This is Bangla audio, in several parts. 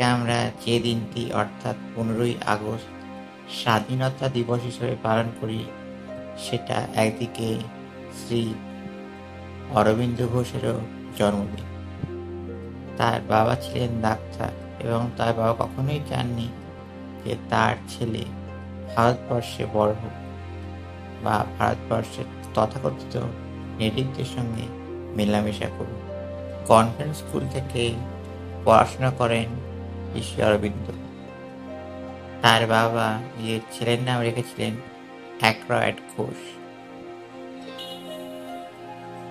আমরা যে দিনটি অর্থাৎ পনেরোই আগস্ট স্বাধীনতা দিবস হিসেবে পালন করি, সেটা একদিকে শ্রী অরবিন্দ ঘোষেরও জন্মদিন। তার বাবা ছিলেন ডাক্তার এবং তার বাবা কখনোই চাননি যে তার ছেলে ভারতবর্ষে বড় হোক বা ভারতবর্ষের তথাকথিত নেটিভদের সঙ্গে মেলামেশা করুক। কনভেন্ট স্কুল থেকে পড়াশোনা করেন ঋষি অরবিন্দ তার বাবা যে ছেলের নাম রেখেছিলেন অ্যাক্রয়েড ঘোষ।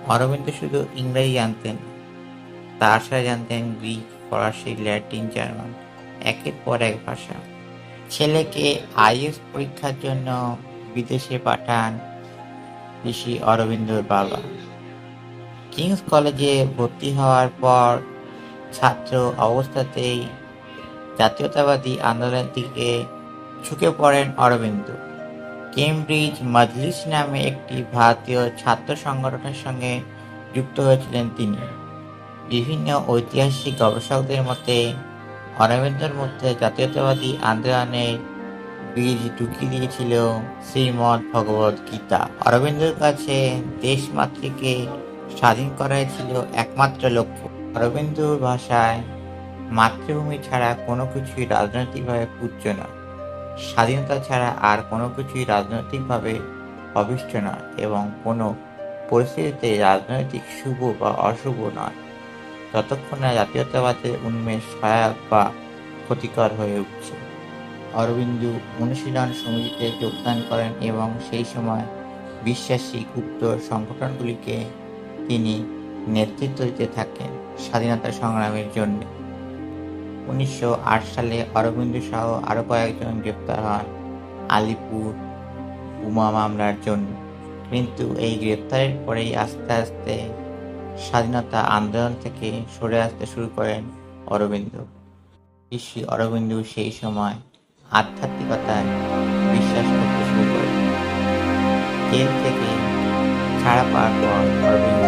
অরবিন্দ শুধু ইংরেজি জানতেন তার সাথে জানতেন গ্রিক, ফরাসি, ল্যাটিন, জার্মান, একের পর এক ভাষা। ছেলেকে আইএস পরীক্ষার জন্য বিদেশে পাঠান ঋষি অরবিন্দর বাবা। কিংস কলেজে ভর্তি হওয়ার পর ছাত্র অবস্থাতেই জাতীয়তাবাদী আন্দোলনের দিকে ঝুঁকে পড়েন অরবিন্দ। কেমব্রিজ মজলিস নামে একটি ভারতীয় ছাত্র সংগঠনের সঙ্গে যুক্ত হয়েছিলেন তিনি। বিভিন্ন ঐতিহাসিক গবেষকদের মতে, অরবিন্দর মধ্যে জাতীয়তাবাদী আন্দোলনের বীজ ঢুকিয়ে দিয়েছিল শ্রীমৎ ভগবত গীতা। অরবিন্দর কাছে দেশ মাতৃকে স্বাধীন করাই ছিল একমাত্র লক্ষ্য। অরবিন্দর ভাষায় মাতৃভূমি ছাড়া কোনো কিছুই রাজনৈতিকভাবে পূজ্য নয়। স্বাধীনতা ছাড়া আর কোনো কিছুই রাজনৈতিকভাবে অভিষ্ট নয় এবং কোনো পরিস্থিতিতে রাজনৈতিক শুভ বা অশুভ নয়। যতক্ষণ না জাতীয়তাবাদের উন্মেষ সহায়ক বা ক্ষতিকর হয়ে উঠছে। অরবিন্দু অনুশীলন সমিতিতে যোগদান করেন এবং সেই সময় বিশ্বাসী গুপ্ত সংগঠনগুলিকে তিনি নেতৃত্ব দিতে থাকেন স্বাধীনতা সংগ্রামের জন্য। উনিশশো আট সালে অরবিন্দ সহ আরও কয়েকজন গ্রেপ্তার হন আলিপুর বোমা মামলার জন্য। কিন্তু এই গ্রেপ্তারের পরেই আস্তে আস্তে স্বাধীনতা আন্দোলন থেকে সরে আসতে শুরু করেন অরবিন্দ। ঋষি অরবিন্দ সেই সময় আধ্যাত্মিকতায় বিশ্বাস করতে শুরু করেন। জেল থেকে ছাড়া পাওয়ার পর অরবিন্দ